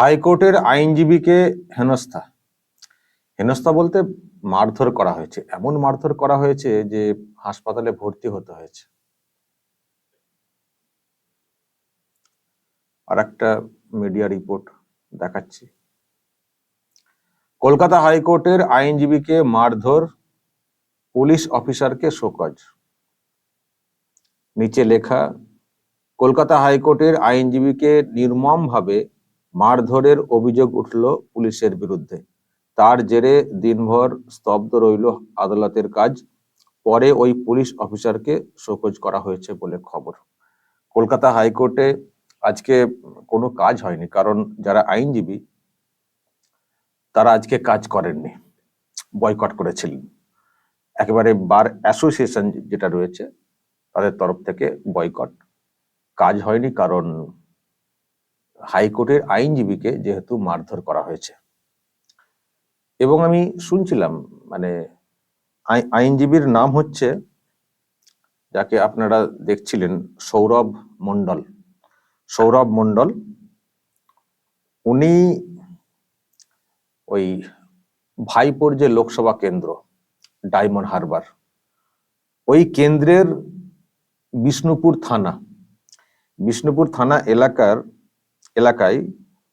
হাইকোর্টের আইনজীবীকে হেনস্থা। হেনস্থা বলতে মারধর করা হয়েছে। এমন মারধর করা হয়েছে যে হাসপাতালে ভর্তি হতে হয়েছে। আর একটা মিডিয়া রিপোর্ট দেখাচ্ছি। কলকাতা হাইকোর্টের আইনজীবীকে মারধর পুলিশ অফিসারকে শোকজ। নিচে লেখা, কলকাতা হাইকোর্টের আইনজীবীকে নির্মমভাবে মারধরের অভিযোগ উঠল পুলিশের বিরুদ্ধে। তার জেরে দিনভর স্তব্ধ রইল আদালতের কাজ। পরে ওই পুলিশ অফিসারকে শোকজ করা হয়েছে বলে খবর। কলকাতা হাইকোর্টে আজকে কোনো কাজ হয়নি, কারণ যারা আইনজীবী, তারা আজকে কাজ করেননি, বয়কট করেছিলেন। একেবারে বার অ্যাসোসিয়েশন যেটা রয়েছে, তাদের তরফ থেকে বয়কট। কাজ হয়নি, কারণ হাইকোর্টের আইনজীবীকে যেহেতু মারধর করা হয়েছে। এবং আমি শুনছিলাম মানে আই- আইনজীবীর নাম হচ্ছে, যাকে আপনারা দেখছিলেন, সৌরভ মণ্ডল। সৌরভ মণ্ডল, উনি ওই ভাইপোর যে লোকসভা কেন্দ্র, ডায়মন্ড হারবার, ওই কেন্দ্রের বিষ্ণুপুর থানা বিষ্ণুপুর থানা এলাকার এলাকায়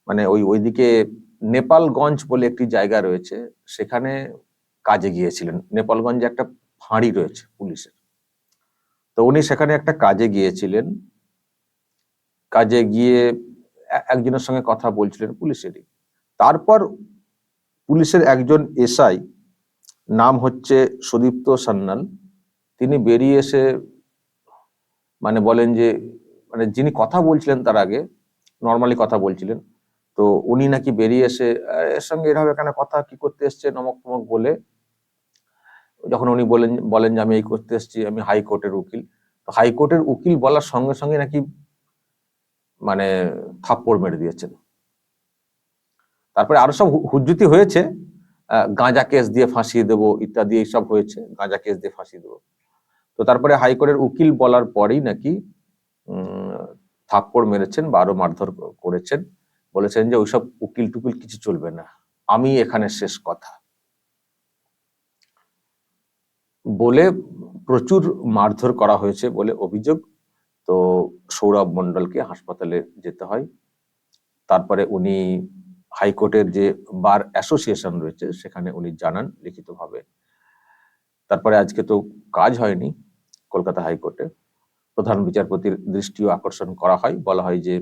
মানে ওই, ওইদিকে নেপালগঞ্জ বলে একটি জায়গা রয়েছে, সেখানে কাজে গিয়েছিলেন। নেপালগঞ্জে একটা ফাঁড়ি রয়েছে পুলিশের। তো উনি সেখানে একটা কাজে গিয়েছিলেন। কাজে গিয়ে একজনের সঙ্গে কথা বলছিলেন পুলিশেরই। তারপর পুলিশের একজন এসআই, নাম হচ্ছে সুদীপ্ত সান্যাল, তিনি বেরিয়ে এসে মানে বলেন যে মানে যিনি কথা বলছিলেন তার আগে নর্মালি কথা বলছিলেন। তো উনি নাকি বেরিয়ে এসে "আহ, এর সঙ্গে এভাবে কেন কথা? কি করতে এসছে? নমক টমক বলে যখন উনি বলেন বলেন যে আমি এই করতে এসেছি আমি হাইকোর্টের উকিল। তো হাইকোর্টের উকিল বলার সঙ্গে সঙ্গে নাকি মানে থাপ্পড় মেরে দিয়েছেন। তারপরে আরও সব হুজ্জুতি হয়েছে। গাঁজা কেস দিয়ে ফাঁসিয়ে দেবো ইত্যাদি এইসব হয়েছে। গাঁজা কেস দিয়ে ফাঁসিয়ে দেবো। তো তারপরে হাইকোর্টের উকিল বলার পরেই নাকি থাপ্পড় মেরেছেন বা আরও মারধর করেছেন। বলেছেন যে ওইসব উকিল টুকিল কিছু চলবে না। আমি এখানে শেষ কথা। বলে প্রচুর মারধর করা হয়েছে বলে অভিযোগ। তো সৌরভ মণ্ডলকে হাসপাতালে যেতে হয়। তারপরে উনি হাইকোর্টের যে বার অ্যাসোসিয়েশন রয়েছে, সেখানে উনি জানান লিখিতভাবে। তারপরে আজকে তো কাজ হয়নি কলকাতা হাইকোর্টে। প্রধান বিচারপতির দৃষ্টিও আকর্ষণ করা হয়। বলা হয় যে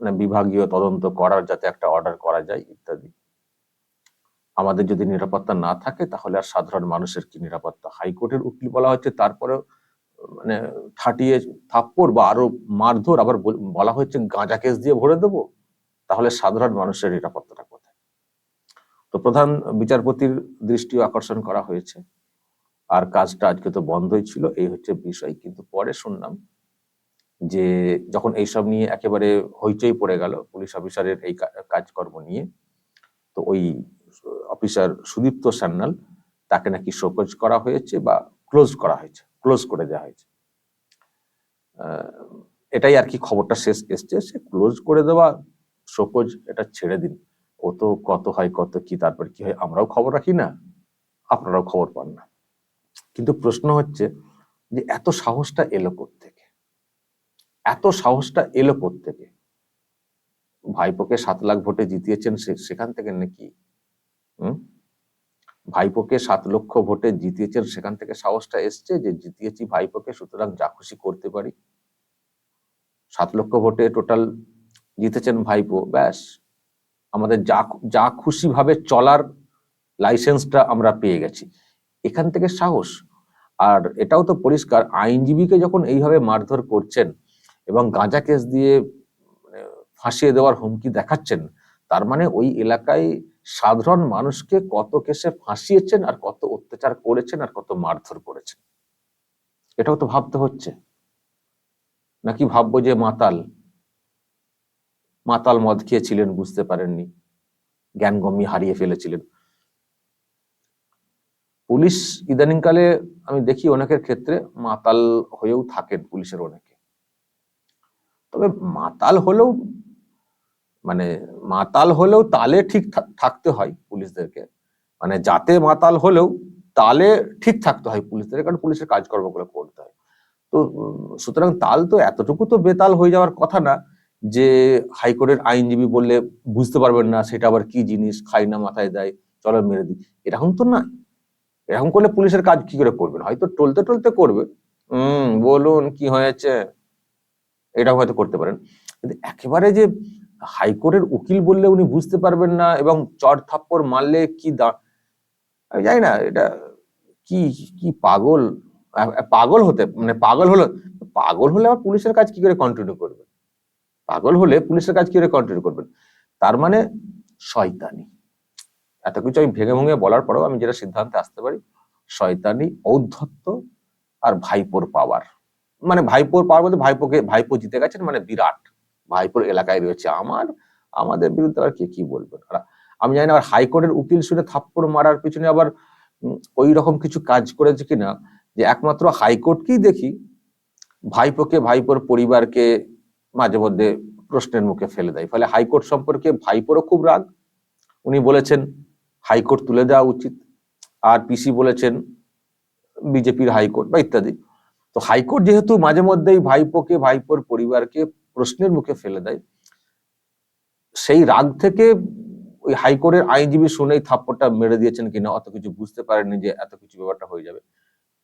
মানে বিভাগীয় তদন্ত করার যাতে একটা অর্ডার করা যায়, ইত্যাদি। আমাদের যদি নিরাপত্তা না থাকে, তাহলে আর সাধারণ মানুষের কি নিরাপত্তা? হাইকোর্টের উকিল বলা হচ্ছে তারপরে মানে ঠাটিয়ে থাপ্পড় বা আরও মারধর আবার বলা হচ্ছে, গাঁজা কেস দিয়ে ভরে দেবো, তাহলে সাধারণ মানুষের নিরাপত্তাটা কোথায়? তো প্রধান বিচারপতির দৃষ্টিও আকর্ষণ করা হয়েছে। আর কাজটা আজকে তো বন্ধই ছিল, এই হচ্ছে বিষয়। কিন্তু পরে শুনলাম যে যখন এইসব নিয়ে একেবারে হইচই পড়ে গেল পুলিশ অফিসারের এই কাজকর্ম নিয়ে, তো ওই অফিসার সুদীপ্ত সান্যাল তাকে নাকি শোকজ করা হয়েছে বা ক্লোজ করা হয়েছে, ক্লোজ করে দেওয়া হয়েছে। এটাই আর কি খবরটা শেষ এসছে, সে ক্লোজ করে দেওয়া শোকজ এটা ছেড়ে দিন ও তো কত হয়, কত কি, তারপর কি হয়, আমরাও খবর রাখি না? আপনারাও খবর পান না। কিন্তু প্রশ্ন হচ্ছে যে এত সাহসটা এলো থেকে এত সাহসটা এলো থেকে ভাইপোকে সাত লাখ ভোটে জিতিয়েছেন সেখান থেকে নাকি? হুম? ভাইপোকে সাত লক্ষ ভোটে জিতিয়েছেন, সেখান থেকে সাহসটা এসছে যে জিতিয়েছি ভাইপোকে, সুতরাং যা খুশি করতে পারি। সাত লক্ষ ভোটে টোটাল জিতেছেন ভাইপো, ব্যাস। আমাদের যা যা খুশি ভাবে চলার লাইসেন্সটা আমরা পেয়ে গেছি। এখান থেকে সাহস আর এটাও তো পরিষ্কার, আইনজীবীকে যখন এইভাবে মারধর করছেন এবং গাঁজা কেস দিয়ে মানে ফাঁসিয়ে দেওয়ার হুমকি দেখাচ্ছেন, তার মানে ওই এলাকায় সাধারণ মানুষকে কত কেসে ফাঁসিয়েছেন আর কত অত্যাচার করেছেন আর কত মারধর করেছেন? এটাও তো ভাবতে হচ্ছে। নাকি ভাববো যে মাতাল মাতাল মদ খেয়েছিলেন, বুঝতে পারেননি, জ্ঞানগম্য হারিয়ে ফেলেছিলেন। পুলিশ ইদানিংকালে আমি দেখি অনেকের ক্ষেত্রে মাতাল হয়েও থাকেন পুলিশের অনেকে। তবে মাতাল হলেও মানে মাতাল হলেও তালে ঠিক থাকতে হয় পুলিশদেরকে। মানে যাতে মাতাল হলেও তালে ঠিক থাকতে হয় পুলিশদের কারণ পুলিশের কাজকর্মগুলো করতে হয়। তো সুতরাং তাল তো এতটুকু তো বেতাল হয়ে যাওয়ার কথা না যে হাইকোর্টের আইনজীবী বললে বুঝতে পারবেন না সেটা আবার কি জিনিস, খাই না মাথায় দেয়, চলো মেরে দিই। এরকম তো না। এরকম করলে পুলিশের কাজ কি করে করবেন? হয়তো টলতে টলতে করবে। হুম, বলুন কি হয়েছে? এটা হয়তো করতে পারেন। কিন্তু একেবারে যে হাইকোর্টের উকিল বললে উনি বুঝতে পারবেন না এবং চড় থাপ্পড় মারলে কি দা, আমি জানি না, এটা কি কি পাগল? পাগল হতে মানে পাগল হলো, পাগল হলে আবার পুলিশের কাজ কি করে কন্টিনিউ করবে পাগল হলে পুলিশের কাজ কি করে কন্টিনিউ করবেন? তার মানে শয়তানি। এত কিছু আমি ভেঙে ভেঙে বলার পরেও আমি যেটা সিদ্ধান্তে আসতে পারি, শয়তানি, ঔদ্ধত্য আর ভাইপোর পাওয়ার মানে ভাইপোর পাওয়ার বলতে ভাইপোকে, ভাইপো জিতে গেছেন মানে বিরাট। ভাইপোর এলাকায় রয়েছে আমার, আমাদের বিরুদ্ধে আর কে কি বলবেন আর আমি জানি না, আবার হাইকোর্টের উকিল শুনে থাপ্পড় মারার পিছনে আবার ওই রকম কিছু কাজ করেছে কিনা, যে একমাত্র হাইকোর্টকেই দেখি ভাইপোকে, ভাইপোর পরিবারকে মাঝে মধ্যে প্রশ্নের মুখে ফেলে দেয়। ফলে হাইকোর্ট সম্পর্কে ভাইপোরও খুব রাগ। উনি বলেছেন হাইকোর্ট তুলে দেওয়া উচিত। আর পিসি বলেছেন বিজেপির হাইকোর্ট বা ইত্যাদি। তো হাইকোর্ট যেহেতু মাঝে মধ্যেই ভাইপোকে, ভাইপোর পরিবারকে প্রশ্নের মুখে ফেলে দেয়, সেই রাগ থেকে ওই হাইকোর্টের আইনজীবী শুনেই থাপ্পড়টা মেরে দিয়েছেন কিনা অত কিছু বুঝতে পারেননি যে এত কিছু ব্যাপারটা হয়ে যাবে।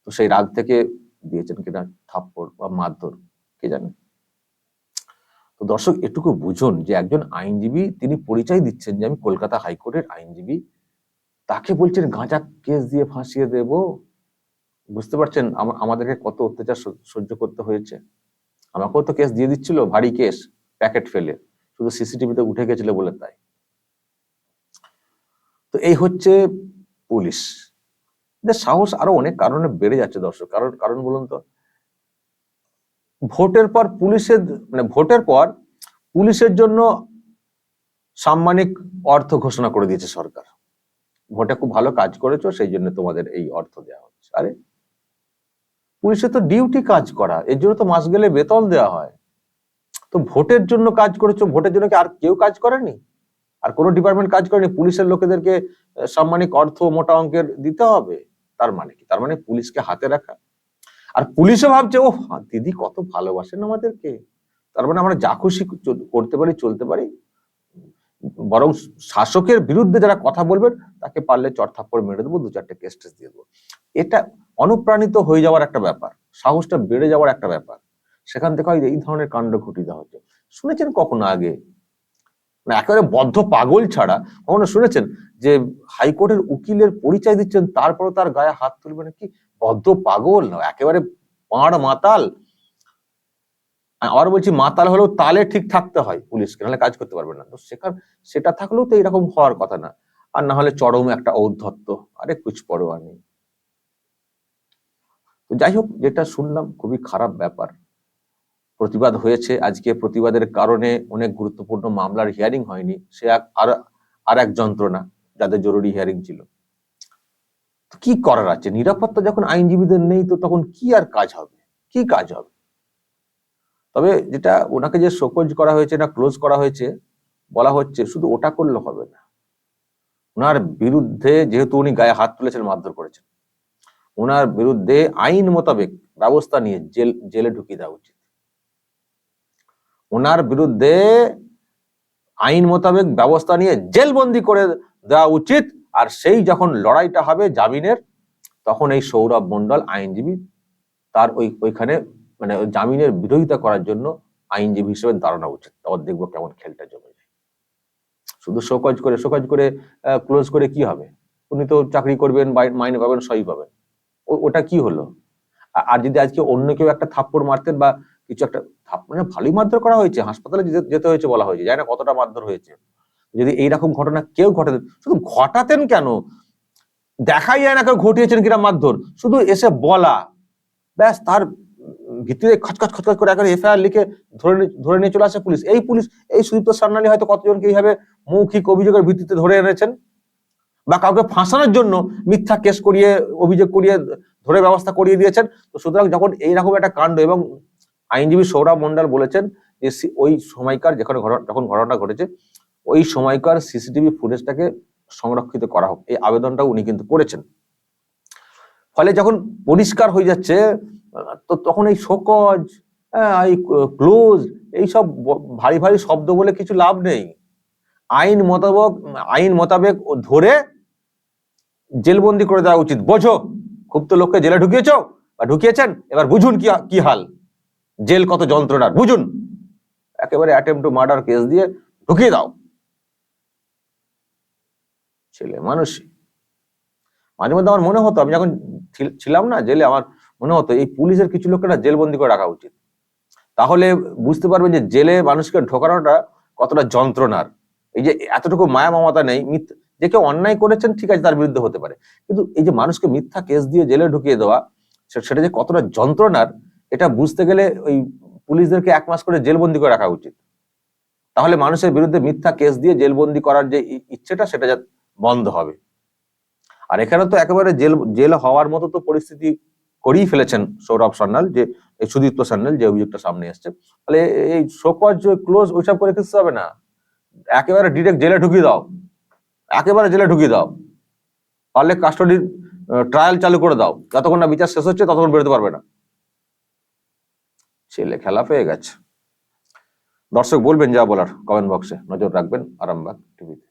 তো সেই রাগ থেকে দিয়েছেন কিনা থাপ্পড় বা মারধর, কে জানে। তো দর্শক, এটুকু বুঝুন যে একজন আইনজীবী, তিনি পরিচয় দিচ্ছেন যে আমি কলকাতা হাইকোর্টের আইনজীবী তাকে বলছেন গাঁজা কেস দিয়ে ফাঁসিয়ে দেব। বুঝতে পারছেন আমাদেরকে কত অত্যাচার সহ্য- করতে হয়েছে। আমাকেও তো কেস দিয়ে দিচ্ছিল, ভারী কেস, প্যাকেট ফেলে। শুধু সিসিটিভিতে উঠে গেছিল বলে তাই। তো এই হচ্ছে পুলিশ। সাহস আরও অনেক কারণে বেড়ে যাচ্ছে দর্শক। কারণ কারণ বলুন তো, ভোটের পর পুলিশের মানে ভোটের পর পুলিশের জন্য সাম্মানিক অর্থ ঘোষণা করে দিয়েছে সরকার। ভোটে খুব ভালো কাজ করেছ, সেই জন্য তোমাদের এই অর্থ দেওয়া হচ্ছে। আরে পুলিশের তো ডিউটি কাজ করা, এর জন্য তো মাস গেলে বেতন দেওয়া হয়। তো ভোটের জন্য কাজ করেছ, ভোটের জন্য কি আর কেউ কাজ করেনি? আর কোনো ডিপার্টমেন্ট কাজ করেনি, পুলিশের লোকেদেরকে সাম্মানিক অর্থ, মোটা অঙ্কের দিতে হবে? তার মানে কি? তার মানে পুলিশকে হাতে রাখা। আর পুলিশও ভাবছে ও দিদি কত ভালোবাসেন আমাদেরকে। তার মানে আমরা যা খুশি করতে পারি, চলতে পারি। বরং শাসকের বিরুদ্ধে যারা কথা বলবেন তাকে পারলে চড়থাপ্পড় মেরে দেবো, দু চারটে কেস টেস দিয়ে দেবো। এটা অনুপ্রাণিত হয়ে যাওয়ার একটা ব্যাপার, সাহসটা বেড়ে যাওয়ার একটা ব্যাপার। সেখান থেকে হয় এই ধরনের কাণ্ড ঘটিত হচ্ছে। শুনেছেন কখনো আগে? একেবারে বদ্ধ পাগল ছাড়া কখনো শুনেছেন যে হাইকোর্টের উকিলের পরিচয় দিচ্ছেন, তারপরও তার গায়ে হাত তুলবে নাকি? বদ্ধ পাগল না, একেবারে পাঁড় মাতাল। আবার বলছি মাতাল হলেও তালে ঠিক থাকতে হয় পুলিশকে, নাহলে কাজ করতে পারবে না। তো সেখান সেটা থাকলেও তো এরকম হওয়ার কথা না। আর না হলে চরম একটা ঔদ্ধত্য। আরে কুছ পরোয়া নেই। তো যাই হোক, যেটা শুনলাম খুবই খারাপ ব্যাপার। প্রতিবাদ হয়েছে। আজকে প্রতিবাদের কারণে অনেক গুরুত্বপূর্ণ মামলার হিয়ারিং হয়নি। সে এক, আর আর এক যন্ত্রণা যাদের জরুরি হিয়ারিং ছিল। কি করার আছে? নিরাপত্তা যখন আইনজীবীদের নেই, তো তখন কি আর কাজ হবে? কি কাজ হবে? তবে যেটা ওনাকে যে শোকজ করা হয়েছে না ক্লোজ করা হয়েছে, বলা হচ্ছে শুধু ওটা করলে হবে না। ওনার বিরুদ্ধে যেহেতু উনি গায়ে হাত তুলেছেন, মারধর করেছেন, ওনার বিরুদ্ধে আইন মোতাবেক ব্যবস্থা নিয়ে জেল, জেলে ঢুকিয়ে দেওয়া উচিত। ওনার বিরুদ্ধে আইন মোতাবেক ব্যবস্থা নিয়ে জেলবন্দি করে দেওয়া উচিত, আর সেই যখন লড়াইটা হবে জামিনের, তখন এই সৌরভ মন্ডল আইনজীবী তার ওই, ওইখানে মানে জামিনের বিরোধিতা করার জন্য আইনজীবী হিসেবে দাঁড়ানো উচিত। তখন দেখব কেমন খেলটা জমে যায়। শুধু শোকজ করে শোকজ করে ক্লোজ করে কি হবে? উনি তো চাকরি করবেন মাইনে পাবেন, সবই পাবেন। ওটা কি হলো? আর যদি আজকে অন্য কেউ একটা থাপ্পড় মারতেন বা কিছু একটা থাপ্পড় মানে ভালোই মারধর করা হয়েছে, হাসপাতালে যেতে- যেতে হয়েছে বলা হয়েছে, জানি না কতটা মারধর হয়েছে। যদি এইরকম ঘটনা কেউ ঘটাতেন শুধু ঘটাতেন কেন? দেখাই যায় না কেউ, ঘটিয়েছেন কিনা মারধর। শুধু এসে বলা, ব্যাস, তার ভিতরে খচখচ খচখচ করে একবার এফআইআর লিখে ধরে ধরে নিয়ে চলে আসে পুলিশ। এই পুলিশ, এই সুদীপ্ত সান্নালি হয়তো কতজনকে এইভাবে মৌখিক অভিযোগের ভিত্তিতে ধরে এনেছেন বা কাউকে ফাঁসানোর জন্য মিথ্যা কেস করিয়ে, অভিযোগ করিয়ে ধরে ব্যবস্থা করিয়ে দিয়েছেন। তো সুতরাং যখন এইরকম একটা কাণ্ড এবং আইনজীবী সৌরভ মন্ডল বলেছেন যে ওই সময়কার যেখানে ঘটনা, যখন ঘটনা ঘটেছে, ওই সময়কার সিসিটিভি ফুটেজটাকে সংরক্ষিত করা হোক। এই আবেদনটা উনি কিন্তু করেছেন। ফলে যখন পরিষ্কার হয়ে যাচ্ছে তো তখন এই শোকজ হ্যাঁ, এই ক্লোজ এইসব ভারী ভারী শব্দ বলে কিছু লাভ নেই। আইন মোতাবেক আইন মোতাবেক ধরে জেলবন্দি করে দেওয়া উচিত। বোঝো খুব তো লোককে জেলে ঢুকিয়েছ বা ঢুকিয়েছেন এবার বুঝুন কি কি হাল। জেল কত যন্ত্রণার বুঝুন। একেবারে অ্যাটেম্প টু মার্ডার কেস দিয়ে ঢুকিয়ে দাও। ছেলে মানুষ। মাঝে মধ্যে আমার মনে হতো আমি যখন ছিল- ছিলাম না জেলে আমার মনে হতো এই পুলিশের কিছু লোকেরা জেলবন্দি করে রাখা উচিত। তাহলে বুঝতে পারবে যে জেলে মানুষকে ঢোকানোটা কতটা যন্ত্রণার। এই যে এতটুকু মায়া মমতা নেই যে কেউ অন্যায় করেছেন, ঠিক আছে, তার বিরুদ্ধে হতে পারে। কিন্তু এই যে মানুষকে মিথ্যা কেস দিয়ে জেলে ঢুকিয়ে দেওয়া সেটা যে কতটা যন্ত্রণার, এটা বুঝতে গেলে ওই পুলিশদেরকে এক মাস করে জেলবন্দি করে রাখা উচিত। তাহলে মানুষের বিরুদ্ধে মিথ্যা কেস দিয়ে জেলবন্দি করার যে ইচ্ছেটা, সেটা বন্ধ হবে। আর এখানে তো একেবারে জেল জেল হওয়ার মতো তো পরিস্থিতি করেই ফেলেছেন সৌরভ সান্যাল, যে, এই সুদীপ্ত সান্যাল যে অভিযোগটা সামনে এসছে। তাহলে এই শোকজ, ক্লোজ, ওইসব করে কিছু হবে না। একেবারে ডিরেক্ট জেলে ঢুকিয়ে দাও। একেবারে জেলে ঢুকিয়ে দাও। পারলে কাস্টডির ট্রায়াল চালু করে দাও। যতক্ষণ না বিচার শেষ হচ্ছে, ততক্ষণ বেরোতে পারবে না। ছেলে খেলা পেয়ে গেছে। দর্শক বলবেন যা বলার কমেন্ট বক্সে নজর রাখবেন, আরামবাগ টিভিতে